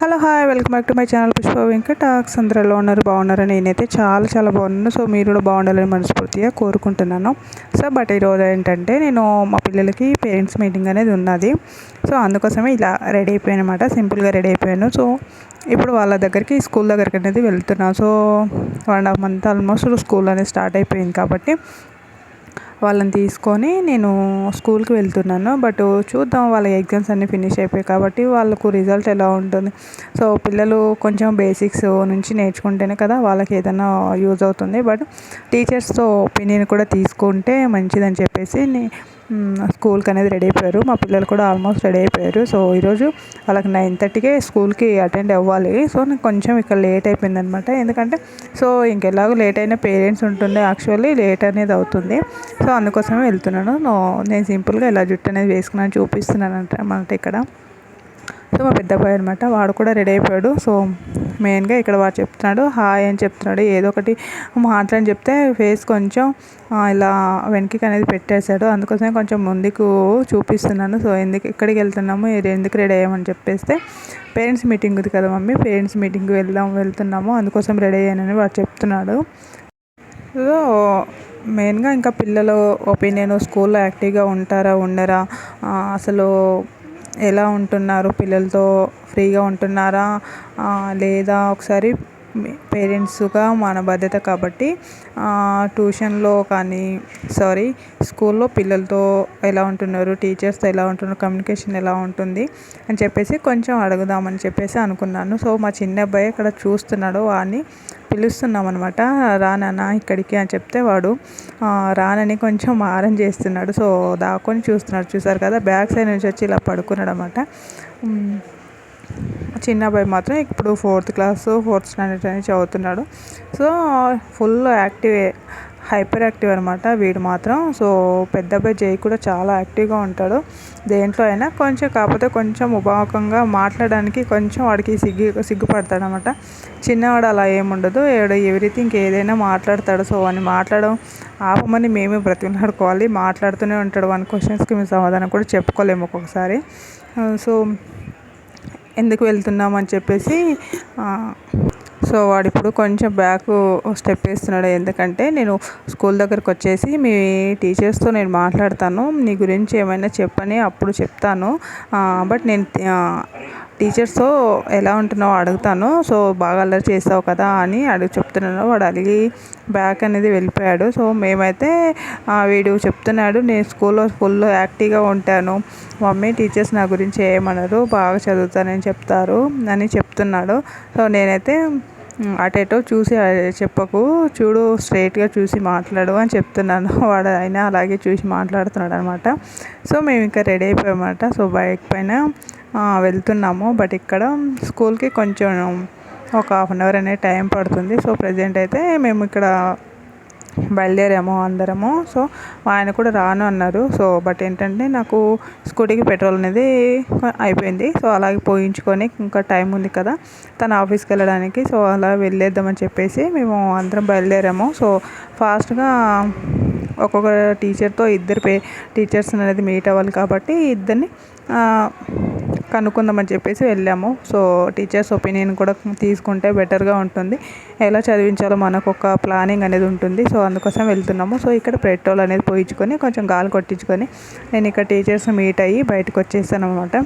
Hello hi welcome back to my channel Pushpa Venkat అందరూ ఎలా ఉన్నారు బాగున్నారు? నేనైతే చాలా చాలా బాగున్నాను. సో మీరు కూడా బాగుండాలని మనస్ఫూర్తిగా కోరుకుంటున్నాను. సో బట్ ఈరోజు ఏంటంటే నేను మా పిల్లలకి పేరెంట్స్ మీటింగ్ అనేది ఉన్నది. సో అందుకోసమే ఇలా రెడీ అయిపోయాను అనమాట సింపుల్గా రెడీ అయిపోయాను. సో ఇప్పుడు వాళ్ళ దగ్గరికి స్కూల్ దగ్గరికి అనేది వెళ్తున్నాను so one and half month almost school అనేది స్టార్ట్ అయిపోయింది కాబట్టి వాళ్ళని తీసుకొని నేను స్కూల్కి వెళ్తున్నాను. బట్ చూద్దాం వాళ్ళ ఎగ్జామ్స్ అన్నీ ఫినిష్ అయిపోయాయి కాబట్టి వాళ్ళకు రిజల్ట్ ఎలా ఉంటుంది. సో పిల్లలు కొంచెం బేసిక్స్ నుంచి నేర్చుకుంటేనే కదా వాళ్ళకి ఏదైనా యూజ్ అవుతుంది. బట్ టీచర్స్తో ఒపీనియన్ కూడా తీసుకుంటే మంచిదని చెప్పేసి స్కూల్కి అనేది రెడీ అయిపోయారు. మా పిల్లలు కూడా ఆల్మోస్ట్ రెడీ అయిపోయారు. సో ఈరోజు వాళ్ళకి నైన్ థర్టీకే స్కూల్కి అటెండ్ అవ్వాలి. సో నాకు కొంచెం ఇక్కడ లేట్ అయిపోయింది అనమాట ఎందుకంటే సో ఇంకెలాగో లేట్ అయిన పేరెంట్స్ ఉంటుండే యాక్చువల్లీ లేట్ అనేది అవుతుంది. సో అందుకోసమే వెళ్తున్నాను. నేను సింపుల్గా ఇలా జుట్టు అనేది వేసుకున్నాను చూపిస్తున్నాను అనమాట ఇక్కడ. సో మా పెద్ద అబ్బాయి అనమాట వాడు కూడా రెడీ అయిపోయాడు. సో మెయిన్గా ఇక్కడ వాడు చెప్తున్నాడు హాయ్ అని చెప్తున్నాడు. ఏదో ఒకటి మాట్లాడి చెప్తే ఫేస్ కొంచెం ఇలా వెనక్కి అనేది పెట్టేశాడు. అందుకోసమే కొంచెం ముందుకు చూపిస్తున్నాను. సో ఎందుకు ఎక్కడికి వెళ్తున్నాము ఎందుకు రెడీ అయ్యామని చెప్పేస్తే పేరెంట్స్ మీటింగ్ ఉంది కదా మమ్మీ పేరెంట్స్ మీటింగ్కి వెళ్దాం వెళ్తున్నాము. అందుకోసం రెడీ అయ్యానని వాడు చెప్తున్నాడు. సో మెయిన్గా ఇంకా పిల్లలు ఒపీనియన్ స్కూల్లో యాక్టివ్గా ఉంటారా ఉండరా అసలు ఎలా ఉంటున్నారు? పిల్లలతో ఫ్రీగా ఉంటున్నారా? లేదా ఒకసారి పేరెంట్స్గా మన బాధ్యత కాబట్టి ట్యూషన్లో కానీ సారీ స్కూల్లో పిల్లలతో ఎలా ఉంటున్నారు టీచర్స్తో ఎలా ఉంటున్నారు కమ్యూనికేషన్ ఎలా ఉంటుంది అని చెప్పేసి కొంచెం అడుగుదామని చెప్పేసి అనుకున్నాను. సో మా చిన్న అబ్బాయి ఇక్కడ చూస్తున్నాడు వాడిని పిలుస్తున్నాం అనమాట రానన్నా ఇక్కడికి అని చెప్తే వాడు రానని కొంచెం మారం చేస్తున్నాడు. సో దాక్కొని చూస్తున్నాడు. చూసారు కదా బ్యాక్ సైడ్ నుంచి వచ్చి ఇలా పడుకున్నాడు అనమాట చిన్న అబ్బాయి మాత్రం ఇప్పుడు ఫోర్త్ క్లాస్ ఫోర్త్ స్టాండర్డ్ అని చదువుతున్నాడు. So full active hyper active అనమాట వీడు మాత్రం. సో పెద్ద అబ్బాయి జై కూడా చాలా యాక్టివ్గా ఉంటాడు. దేంట్లో అయినా కొంచెం కాకపోతే కొంచెం ఉపాకంగా మాట్లాడడానికి కొంచెం వాడికి సిగ్గు సిగ్గుపడతాడు అనమాట చిన్నవాడు అలా ఏముండదు ఎవ్రీథింగ్ ఏదైనా మాట్లాడతాడు. సో అని మాట్లాడడం ఆపమని మేమే బ్రతిమలాడుకోవాలి. మాట్లాడుతూనే ఉంటాడు. వన్ క్వశ్చన్స్కి మేము సమాధానం కూడా చెప్పుకోలేము ఒక్కొక్కసారి. సో ఎందుకు వెళ్తున్నాం అని చెప్పేసి సో వాడు ఇప్పుడు కొంచెం బ్యాక్ స్టెప్ వేస్తున్నాడు. ఎందుకంటే నేను స్కూల్ దగ్గరకు వచ్చేసి మీ టీచర్స్తో నేను మాట్లాడతాను. నీ గురించి ఏమైనా చెప్పని అప్పుడు చెప్తాను. బట్ నేను టీచర్స్తో ఎలా ఉంటున్నావు? అడుగుతాను. సో బాగా అల్లరి చేస్తావు కదా అని అడుగు చెప్తున్నాను వాడు అలిగి బ్యాక్ అనేది వెళ్ళిపోయాడు. సో మేమైతే వీడు చెప్తున్నాడు నేను స్కూల్లో ఫుల్ యాక్టివ్గా ఉంటాను. మమ్మీ టీచర్స్ నా గురించి ఏమన్నారు బాగా చదువుతానని చెప్తారు అని చెప్తున్నాడు. సో నేనైతే అటేటో చూసి చెప్పకు. చూడు స్ట్రైట్గా చూసి మాట్లాడు అని చెప్తున్నాను. వాడు అయినా అలాగే చూసి మాట్లాడుతున్నాడు అనమాట సో మేము ఇంకా రెడీ అయిపోయామన్నమాట. సో బైక్ పైన వెళ్తున్నాము. బట్ ఇక్కడ స్కూల్కి కొంచెం ఒక హాఫ్ అన్ అవర్ అనేది టైం పడుతుంది. సో ప్రజెంట్ అయితే మేము ఇక్కడ బయలుదేరాము అందరము. సో ఆయన కూడా రాను అన్నారు. సో బట్ ఏంటంటే నాకు స్కూటీకి పెట్రోల్ అనేది అయిపోయింది. సో అలాగే పోయించుకొని ఇంకా టైం ఉంది కదా తన ఆఫీస్కి వెళ్ళడానికి. సో అలా వెళ్ళేద్దామని చెప్పేసి మేము అందరం బయలుదేరాము. సో ఫాస్ట్గా ఒక్కొక్క టీచర్తో ఇద్దరు పే టీచర్స్ అనేది మీట్ అవ్వాలి కాబట్టి ఇద్దరిని కనుక్కుందామని చెప్పేసి వెళ్ళాము. సో టీచర్స్ ఒపీనియన్ కూడా తీసుకుంటే బెటర్గా ఉంటుంది. ఎలా చదివించాలో మనకు ఒక ప్లానింగ్ అనేది ఉంటుంది. సో అందుకోసం వెళ్తున్నాము. సో ఇక్కడ పెట్రోల్ అనేది పోయించుకొని కొంచెం గాలి కొట్టించుకొని నేను ఇక్కడ టీచర్స్ మీట్ అయ్యి బయటకు వచ్చేసాను అనమాట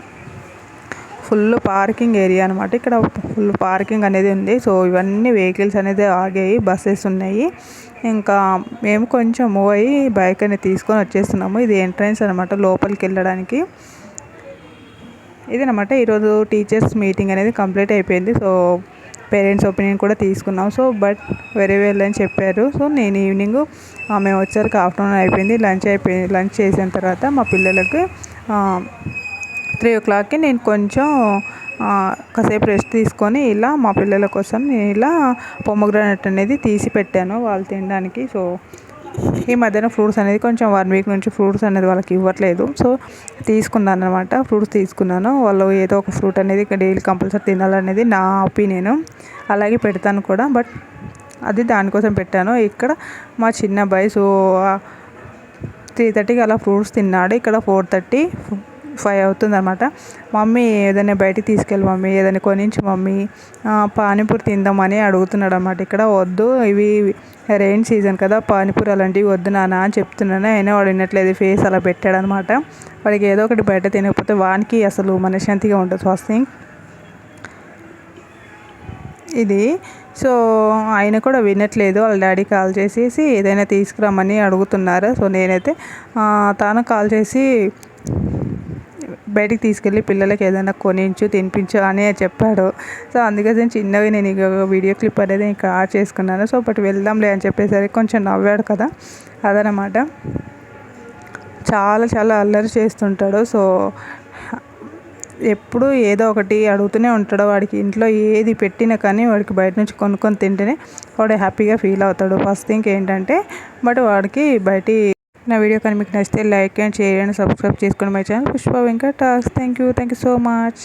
ఫుల్ పార్కింగ్ ఏరియా అనమాట ఇక్కడ ఫుల్ పార్కింగ్ అనేది ఉంది. సో ఇవన్నీ వెహికల్స్ అనేది ఆగాయి బస్సెస్ ఉన్నాయి. ఇంకా మేము కొంచెం మూవ్ అయ్యి బైక్ అనేది తీసుకొని వచ్చేస్తున్నాము. ఇది ఎంట్రన్స్ అనమాట లోపలికి వెళ్ళడానికి. ఇదనమాట ఈరోజు టీచర్స్ మీటింగ్ అనేది కంప్లీట్ అయిపోయింది. సో పేరెంట్స్ ఒపీనియన్ కూడా తీసుకున్నాం. సో బట్ వెరీ వెల్ అని చెప్పారు. సో నేను ఈవినింగ్ మేము వచ్చేసరికి ఆఫ్టర్నూన్ అయిపోయింది. లంచ్ అయిపోయింది లంచ్ చేసిన తర్వాత మా పిల్లలకి త్రీ ఓ క్లాక్కి నేను కొంచెం కాసేపు రెస్ట్ తీసుకొని ఇలా మా పిల్లల కోసం నేను ఇలా పొమ్మగ్రానట్ అనేది తీసి పెట్టాను వాళ్ళు తినడానికి. సో ఈ మధ్యన ఫ్రూట్స్ అనేది కొంచెం వన్ వీక్ నుంచి ఫ్రూట్స్ అనేది వాళ్ళకి ఇవ్వట్లేదు. సో తీసుకున్నాను అనమాట ఫ్రూట్స్ తీసుకున్నాను. వాళ్ళు ఏదో ఒక ఫ్రూట్ అనేది డైలీ కంపల్సరీ తినాలనేది నా ఒపీనియన్. అలాగే పెడతాను కూడా. బట్ అది దానికోసం పెట్టాను. ఇక్కడ మా చిన్న అబ్బాయి సో త్రీ థర్టీకి అలా ఫ్రూట్స్ తిన్నాడు. ఇక్కడ ఫోర్ థర్టీ ఫైవ్ అవుతుంది అనమాట మమ్మీ ఏదైనా బయటికి తీసుకెళ్ళి మమ్మీ ఏదైనా కొనించు మమ్మీ పానీపూరి తిందామని అడుగుతున్నాడు అనమాట ఇక్కడ వద్దు ఇవి రెయిన్ సీజన్ కదా పానీపూరి అలాంటివి వద్దు నాన్న అని చెప్తున్నాను. అయినా వాడు వినట్లేదు ఫేస్ అలా పెట్టాడు అనమాట వాడికి ఏదో ఒకటి బయట తినకపోతే వానికి అసలు మనశ్శాంతిగా ఉంటుంది ఫస్ట్ థింగ్ ఇది. సో ఆయన కూడా వినట్లేదు వాళ్ళ డాడీ కాల్ చేసేసి ఏదైనా తీసుకురమ్మని అడుగుతున్నారు. సో నేనైతే తాను కాల్ చేసి బయటికి తీసుకెళ్ళి పిల్లలకి ఏదైనా కొనించు తినిపించు అని చెప్పాడు. సో అందుకని చిన్నవి నేను ఇక వీడియో క్లిప్ అనేది ఇంకా యాడ్ చేసుకున్నాను. సో బట్ వెళ్దాంలే అని చెప్పేసరికి కొంచెం నవ్వాడు కదా. అదనమాట. చాలా చాలా అల్లరి చేస్తుంటాడు. సో ఎప్పుడు ఏదో ఒకటి అడుగుతూనే ఉంటాడు వాడికి. ఇంట్లో ఏది పెట్టినా కానీ వాడికి బయట నుంచి కొనుక్కొని తింటేనే వాడు హ్యాపీగా ఫీల్ అవుతాడు. ఫస్ట్ థింగ్ ఏంటంటే బట్ వాడికి బయటి నా వీడియో కానీ మీకు నచ్చితే like and share and subscribe చేసుకోండి my channel. Pushpa Venkatas thank you thank you so much